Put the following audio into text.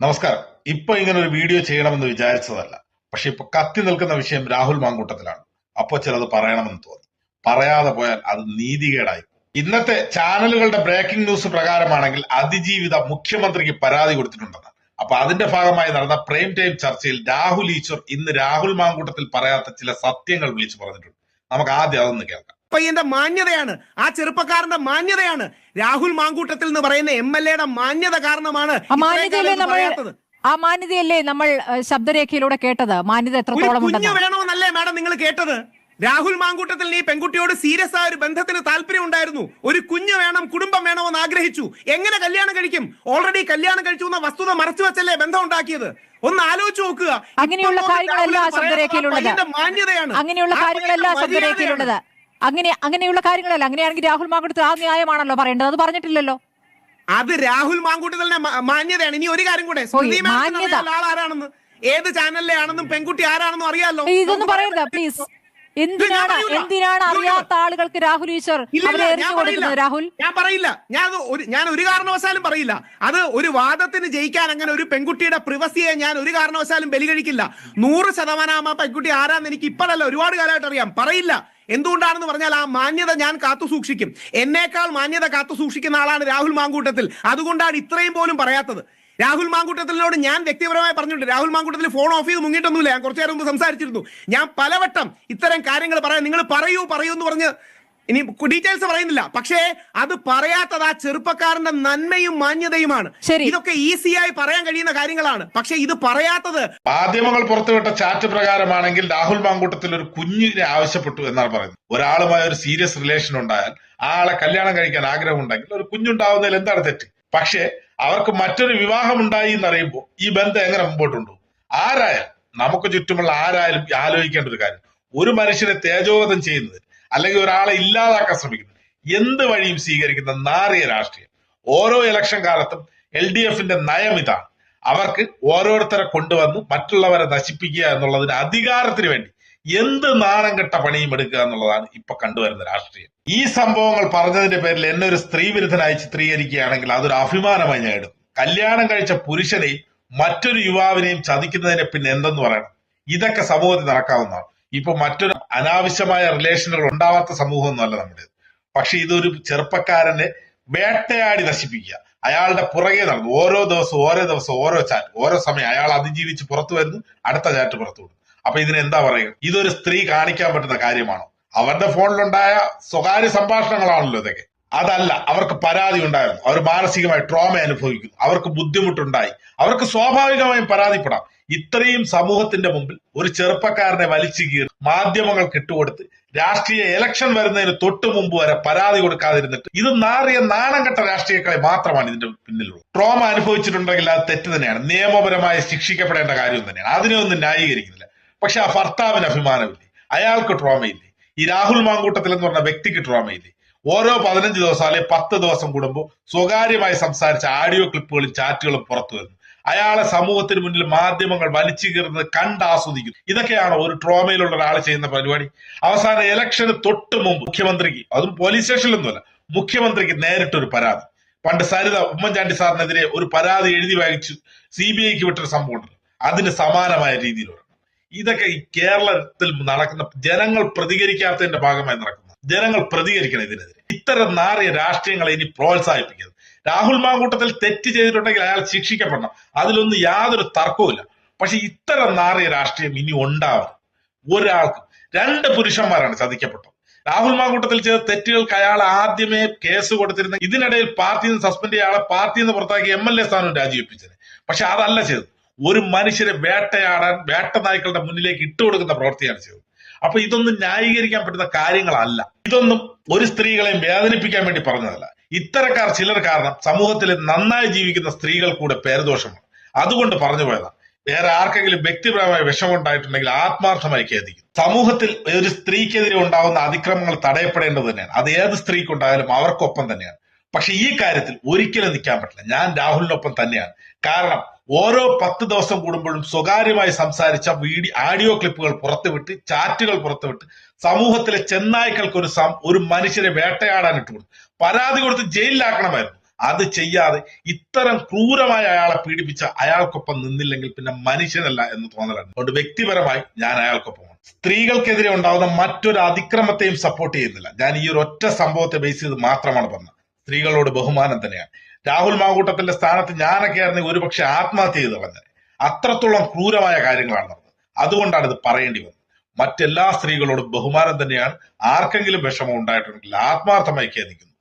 നമസ്കാരം. ഇപ്പൊ ഇങ്ങനെ ഒരു വീഡിയോ ചെയ്യണമെന്ന് വിചാരിച്ചതല്ല. പക്ഷെ ഇപ്പൊ കത്തി നിൽക്കുന്ന വിഷയം രാഹുൽ മാങ്കൂട്ടത്തിലാണ്. അപ്പൊ ചിലത് പറയണമെന്ന് തോന്നി. പറയാതെ പോയാൽ അത് നീതികേടായി ഇന്നത്തെ ചാനലുകളുടെ ബ്രേക്കിംഗ് ന്യൂസ് പ്രകാരമാണെങ്കിൽ അതിജീവിത മുഖ്യമന്ത്രിക്ക് പരാതി കൊടുത്തിട്ടുണ്ടെന്ന്. അപ്പൊ അതിന്റെ ഭാഗമായി നടന്ന പ്രൈം ടൈം ചർച്ചയിൽ രാഹുൽ ഈശ്വർ ഇന്ന് രാഹുൽ മാങ്കൂട്ടത്തിൽ പറയാത്ത ചില സത്യങ്ങൾ വിളിച്ചു പറഞ്ഞിട്ടുണ്ട്. നമുക്ക് ആദ്യം അതൊന്ന് കേൾക്കാം. പയ്യന്റെ മാന്യതയാണ്. ആ ചെറുപ്പക്കാരന്റെ മാന്യതയാണ്. രാഹുൽ മാങ്കൂട്ടത്തിൽ എന്ന് പറയുന്ന എം എൽ എയുടെ മാന്യത കാരണമാണ് ആ മാന്യതയല്ലേ നമ്മൾ പറയാത്തത്. ആ മാന്യതയല്ലേ നമ്മൾ ശബ്ദരേഖയിലൂടെ കേട്ടത്? മാന്യത എത്രത്തോളം കുഞ്ഞ് വേണമെന്നല്ലേ മാഡം നിങ്ങൾ കേട്ടത്? രാഹുൽ മാങ്കൂട്ടത്തിൽ നീ പെൺകുട്ടിയോട് സീരിയസ് ആയ ഒരു ബന്ധത്തിന് താല്പര്യം ഉണ്ടായിരുന്നു. ഒരു കുഞ്ഞ് വേണം കുടുംബം വേണമെന്ന് ആഗ്രഹിച്ചു. എങ്ങനെ കല്യാണം കഴിക്കും? ഓൾറെഡി കല്യാണം കഴിച്ചു എന്ന വസ്തുത മറച്ചു വെച്ചല്ലേ ബന്ധം ഉണ്ടാക്കിയത്? ഒന്ന് ആലോചിച്ച് നോക്കുക. അങ്ങനെയുള്ള കാര്യങ്ങളെല്ലാം മാന്യതയാണ്. അങ്ങനെയുള്ള കാര്യങ്ങളെല്ലാം കാര്യങ്ങളല്ല ശബ്ദരേഖയിലുള്ളത്. അങ്ങനെ അങ്ങനെയുള്ള കാര്യങ്ങളല്ല. അങ്ങനെയാണെങ്കിൽ രാഹുൽ മാങ്കുടത്തിൽ ആ ന്യായമാണല്ലോ പറയേണ്ടത്. അത് പറഞ്ഞിട്ടില്ലല്ലോ. അത് രാഹുൽ മാങ്കൂട്ടത്തിന്റെ തന്നെ മാന്യതയാണ്. ഇനി ഒരു കാര്യം കൂടെ. ആരാണെന്ന്. ഏത് ചാനലിലെ ആണെന്നും പെൺകുട്ടി ആരാണെന്നും അറിയാലോ. ഇതൊന്നും പറയരുത് പ്ലീസ്. എന്തിനാണ് എന്തിനാണ് അറിയാത്ത ആളുകൾക്ക് രാഹുൽ ഈശ്വർ. രാഹുൽ? ഞാൻ പറയില്ല. ഞാൻ ഒരു ഞാൻ ഒരു കാരണവശാലും പറയില്ല. അത് ഒരു വാദത്തിന് ജയിക്കാൻ അങ്ങനെ ഒരു പെൺകുട്ടിയുടെ പ്രിവസിയെ ഞാൻ ഒരു കാരണവശാലും ബലികഴിക്കില്ല. നൂറ് ശതമാനം ആ പെൺകുട്ടി ആരാന്ന് എനിക്ക് ഇപ്പോഴല്ല ഒരുപാട് കാലമായിട്ട് അറിയാം. പറയില്ല. എന്തുകൊണ്ടാണെന്ന് പറഞ്ഞാൽ ആ മാന്യത ഞാൻ കാത്തു സൂക്ഷിക്കും. എന്നേക്കാൾ മാന്യത കാത്തു സൂക്ഷിക്കുന്ന ആളാണ് രാഹുൽ മാങ്കൂട്ടത്തിൽ. അതുകൊണ്ടാണ് ഇത്രയും പോലും പറയാത്തത്. രാഹുൽ മാങ്കൂട്ടത്തിനോട് ഞാൻ വ്യക്തിപരമായി പറഞ്ഞിട്ടുണ്ട്. രാഹുൽ മാങ്കൂട്ടത്തിൽ ഫോൺ ഓഫ് ചെയ്ത് മുങ്ങിയിട്ടൊന്നുമില്ല. ഞാൻ കുറച്ചു നേരം മുമ്പ് സംസാരിച്ചിരുന്നു. ഞാൻ പലവട്ടം ഇത്തരം കാര്യങ്ങൾ പറയാം നിങ്ങൾ പറയൂ പറയൂ എന്ന് പറഞ്ഞ് ഇനി ഡീറ്റെയിൽസ് പറയുന്നില്ല. പക്ഷേ അത് പറയാത്തത് ആ ചെറുപ്പക്കാരന്റെ നന്മയും മാന്യതയുമാണ്. ഇതൊക്കെ ഈസിയായി പറയാൻ കഴിയുന്ന കാര്യങ്ങളാണ്. പക്ഷേ ഇത് പറയാത്തത് മാധ്യമങ്ങൾ പുറത്തുവിട്ട ചാറ്റ് പ്രകാരമാണെങ്കിൽ രാഹുൽ മാങ്കൂട്ടത്തിൽ ഒരു കുഞ്ഞിനെ ആവശ്യപ്പെട്ടു എന്നാണ് പറയുന്നത്. ഒരാളുമായി ഒരു സീരിയസ് റിലേഷൻ ഉണ്ടായാൽ ആ ആളെ കല്യാണം കഴിക്കാൻ ആഗ്രഹം ഉണ്ടെങ്കിൽ ഒരു കുഞ്ഞുണ്ടാവുന്നതിൽ എന്താണ് തെറ്റ്? പക്ഷേ അവർക്ക് മറ്റൊരു വിവാഹം ഉണ്ടായി എന്നറിയുമ്പോൾ ഈ ബന്ധം എങ്ങനെ മുമ്പോട്ടുണ്ടോ? ആരായാലും നമുക്ക് ചുറ്റുമുള്ള ആരായാലും ആലോചിക്കേണ്ട ഒരു കാര്യം. ഒരു മനുഷ്യനെ തേജോവധം ചെയ്യുന്നത് അല്ലെങ്കിൽ ഒരാളെ ഇല്ലാതാക്കാൻ ശ്രമിക്കുന്നത്. എന്ത് വഴിയും സ്വീകരിക്കുന്ന നാറിയ രാഷ്ട്രീയം. ഓരോ ഇലക്ഷൻ കാലത്തും എൽ ഡി എഫിന്റെ നയം ഇതാണ് അവർക്ക് ഓരോരുത്തരെ കൊണ്ടുവന്ന് മറ്റുള്ളവരെ നശിപ്പിക്കുക എന്നുള്ളതിന് അധികാരത്തിന് വേണ്ടി എന്ത് നാണം കെട്ട പണിയും എടുക്കുക എന്നുള്ളതാണ് ഇപ്പൊ കണ്ടുവരുന്ന രാഷ്ട്രീയം. ഈ സംഭവങ്ങൾ പറഞ്ഞതിന്റെ പേരിൽ എന്നെ ഒരു സ്ത്രീ വിരുദ്ധനായി ചിത്രീകരിക്കുകയാണെങ്കിൽ അതൊരു അഭിമാനമായി ഞാൻ എടുക്കും. കല്യാണം കഴിച്ച പുരുഷനെയും മറ്റൊരു യുവാവിനെയും ചതിക്കുന്നതിന് പിന്നെ എന്തെന്ന് പറയണം? ഇതൊക്കെ സമൂഹത്തിൽ നടക്കാവുന്നതാണ്. ഇപ്പൊ മറ്റൊരു അനാവശ്യമായ റിലേഷനുകൾ ഉണ്ടാവാത്ത സമൂഹമൊന്നുമല്ല നമ്മുടേത് പക്ഷെ ഇതൊരു ചെറുപ്പക്കാരനെ വേട്ടയാടി നശിപ്പിക്കുക. അയാളുടെ പുറകെ നടന്നു. ഓരോ ദിവസവും ഓരോ ദിവസം ഓരോ ചാറ്റ് ഓരോ സമയം അയാൾ അതിജീവിച്ച് പുറത്തു വരുന്നു അടുത്ത ചാറ്റ് പുറത്തു വിടുന്നു. അപ്പൊ ഇതിന് എന്താ പറയുക? ഇതൊരു സ്ത്രീ കാണിക്കാൻ പറ്റുന്ന കാര്യമാണോ? അവരുടെ ഫോണിലുണ്ടായ സ്വകാര്യ സംഭാഷണങ്ങളാണല്ലോ ഇതൊക്കെ. അതല്ല അവർക്ക് പരാതി ഉണ്ടായിരുന്നു. അവർ മാനസികമായി ട്രോമ അനുഭവിക്കുന്നു. അവർക്ക് ബുദ്ധിമുട്ടുണ്ടായി. അവർക്ക് സ്വാഭാവികമായും പരാതിപ്പെടാം. ഇത്രയും സമൂഹത്തിന്റെ മുമ്പിൽ ഒരു ചെറുപ്പക്കാരനെ വലിച്ചു കീറി മാധ്യമങ്ങൾക്ക് ഇട്ടുകൊടുത്ത് രാഷ്ട്രീയ ഇലക്ഷൻ വരുന്നതിന് തൊട്ടു മുമ്പ് വരെ പരാതി കൊടുക്കാതിരുന്നിട്ട് ഇത് നാറിയ നാണം കെട്ട രാഷ്ട്രീയക്കളെ മാത്രമാണ് ഇതിന്റെ പിന്നിലുള്ളത്. ട്രോമ അനുഭവിച്ചിട്ടുണ്ടെങ്കിൽ അത് തെറ്റ് തന്നെയാണ്. നിയമപരമായി ശിക്ഷിക്കപ്പെടേണ്ട കാര്യം തന്നെയാണ്. അതിനെ ഒന്നും ന്യായീകരിക്കുന്നില്ല. പക്ഷെ ആ ഭർത്താവിന് അഭിമാനമില്ലേ? അയാൾക്ക് ട്രോമയില്ലേ ഈ രാഹുൽ മാങ്കൂട്ടത്തിൽ എന്ന് പറഞ്ഞ വ്യക്തിക്ക് ട്രോമയില്ലേ ഓരോ പതിനഞ്ച് ദിവസം അല്ലെങ്കിൽ പത്ത് ദിവസം കൂടുമ്പോൾ സ്വകാര്യമായി സംസാരിച്ച ഓഡിയോ ക്ലിപ്പുകളും ചാറ്റുകളും പുറത്തു വരുന്നു. അയാളെ സമൂഹത്തിന് മുന്നിൽ മാധ്യമങ്ങൾ വലിച്ചു കീറുന്നത് കണ്ട് ആസ്വദിക്കുന്നു. ഇതൊക്കെയാണ് ഒരു ട്രോമയിലുള്ള ഒരാൾ ചെയ്യുന്ന പരിപാടി. അവസാന ഇലക്ഷന് തൊട്ട് മുമ്പ് മുഖ്യമന്ത്രിക്ക് അതും പോലീസ് സ്റ്റേഷനിലൊന്നുമല്ല മുഖ്യമന്ത്രിക്ക് നേരിട്ടൊരു പരാതി. പണ്ട് സരിത ഉമ്മൻചാണ്ടി സാറിനെതിരെ ഒരു പരാതി എഴുതി വായിച്ചു. സി ബി ഐക്ക് വിട്ടൊരു സംഭവം അതിന് സമാനമായ വരണം ഇതൊക്കെ ഈ കേരളത്തിൽ നടക്കുന്ന ജനങ്ങൾ പ്രതികരിക്കാത്തതിന്റെ ഭാഗമായി നടക്കുന്ന. ജനങ്ങൾ പ്രതികരിക്കണം ഇതിനെതിരെ. ഇത്തരം നാറിയ രാഷ്ട്രീയങ്ങളെ ഇനി പ്രോത്സാഹിപ്പിക്കരുത്. രാഹുൽ മാങ്കൂട്ടത്തിൽ തെറ്റ് ചെയ്തിട്ടുണ്ടെങ്കിൽ അയാൾ ശിക്ഷിക്കപ്പെടണം. അതിലൊന്നും യാതൊരു തർക്കവുമില്ല പക്ഷെ ഇത്തരം നാറിയ രാഷ്ട്രീയം ഇനി ഉണ്ടാവരുത് ഒരാൾക്കും രണ്ട് പുരുഷന്മാരാണ് ചതിക്കപ്പെട്ടത്. രാഹുൽ മാങ്കൂട്ടത്തിൽ ചെയ്ത തെറ്റുകൾക്ക് അയാൾ ആദ്യമേ കേസ് കൊടുത്തിരുന്ന ഇതിനിടയിൽ പാർട്ടിയിൽ നിന്ന് സസ്പെൻഡ് ചെയ്യാൻ ആളെ പാർട്ടിയിൽ നിന്ന് പുറത്താക്കി എം എൽ എ സ്ഥാനം രാജിവെപ്പിച്ചത്. പക്ഷെ അതല്ല ചെയ്തത്. ഒരു മനുഷ്യരെ വേട്ടയാടാൻ വേട്ട നായ്ക്കളുടെ മുന്നിലേക്ക് ഇട്ടുകൊടുക്കുന്ന പ്രവൃത്തിയാണ് ചെയ്തത്. അപ്പൊ ഇതൊന്നും ന്യായീകരിക്കാൻ പറ്റുന്ന കാര്യങ്ങളല്ല. ഇതൊന്നും ഒരു സ്ത്രീകളെയും വേദനിപ്പിക്കാൻ വേണ്ടി പറഞ്ഞതല്ല. ഇത്തരക്കാർ ചിലർ കാരണം സമൂഹത്തിൽ നന്നായി ജീവിക്കുന്ന സ്ത്രീകൾ കൂടെ പേരദോഷമാണ്. അതുകൊണ്ട് പറഞ്ഞു പോയതാണ് വേറെ ആർക്കെങ്കിലും വ്യക്തിപരമായ വിഷമമുണ്ടായിട്ടുണ്ടെങ്കിൽ ആത്മാർത്ഥമായി ഖേദിക്കും. സമൂഹത്തിൽ ഒരു സ്ത്രീക്കെതിരെ ഉണ്ടാകുന്ന അതിക്രമങ്ങൾ തടയപ്പെടേണ്ടത് തന്നെയാണ്. അത് ഏത് സ്ത്രീക്കുണ്ടായാലും അവർക്കൊപ്പം തന്നെയാണ്. പക്ഷെ ഈ കാര്യത്തിൽ ഒരിക്കലും നിൽക്കാൻ പറ്റില്ല. ഞാൻ രാഹുലിനൊപ്പം തന്നെയാണ്. കാരണം ഓരോ പത്ത് ദിവസം കൂടുമ്പോഴും സ്വകാര്യമായി സംസാരിച്ച വീഡിയോ ആഡിയോ ക്ലിപ്പുകൾ പുറത്തുവിട്ട് ചാറ്റുകൾ പുറത്തുവിട്ട് സമൂഹത്തിലെ ചെന്നായ്ക്കൾക്ക് ഒരു ഒരു മനുഷ്യരെ വേട്ടയാടാൻ ഇട്ടുകൊടുത്തു. പരാതി കൊടുത്ത് ജയിലിലാക്കണമായിരുന്നു. അത് ചെയ്യാതെ ഇത്തരം ക്രൂരമായ അയാളെ പീഡിപ്പിച്ച അയാൾക്കൊപ്പം നിന്നില്ലെങ്കിൽ പിന്നെ മനുഷ്യനല്ല എന്ന് തോന്നലാണ്. അതുകൊണ്ട് വ്യക്തിപരമായി ഞാൻ അയാൾക്കൊപ്പമാണ്. സ്ത്രീകൾക്കെതിരെ ഉണ്ടാകുന്ന മറ്റൊരു അതിക്രമത്തെയും സപ്പോർട്ട് ചെയ്യുന്നില്ല. ഞാൻ ഈ ഒരു ഒറ്റ സംഭവത്തെ ബേസ് ചെയ്ത് മാത്രമാണ് പറഞ്ഞത് സ്ത്രീകളോട് ബഹുമാനം തന്നെയാണ്. രാഹുൽ മാങ്കൂട്ടത്തിന്റെ സ്ഥാനത്ത് ഞാനൊക്കെ ആയിരുന്നെങ്കിൽ ഒരുപക്ഷെ ആത്മഹത്യ ചെയ്ത് കളഞ്ഞത്. അത്രത്തോളം ക്രൂരമായ കാര്യങ്ങളാണ് നടന്നത്. അതുകൊണ്ടാണ് ഇത് പറയേണ്ടി വന്നത്. മറ്റെല്ലാ സ്ത്രീകളോടും ബഹുമാനം തന്നെയാണ് ആർക്കെങ്കിലും വിഷമം ഉണ്ടായിട്ടുണ്ടെങ്കിൽ ആത്മാർത്ഥമായി ഖേദിക്കുന്നു.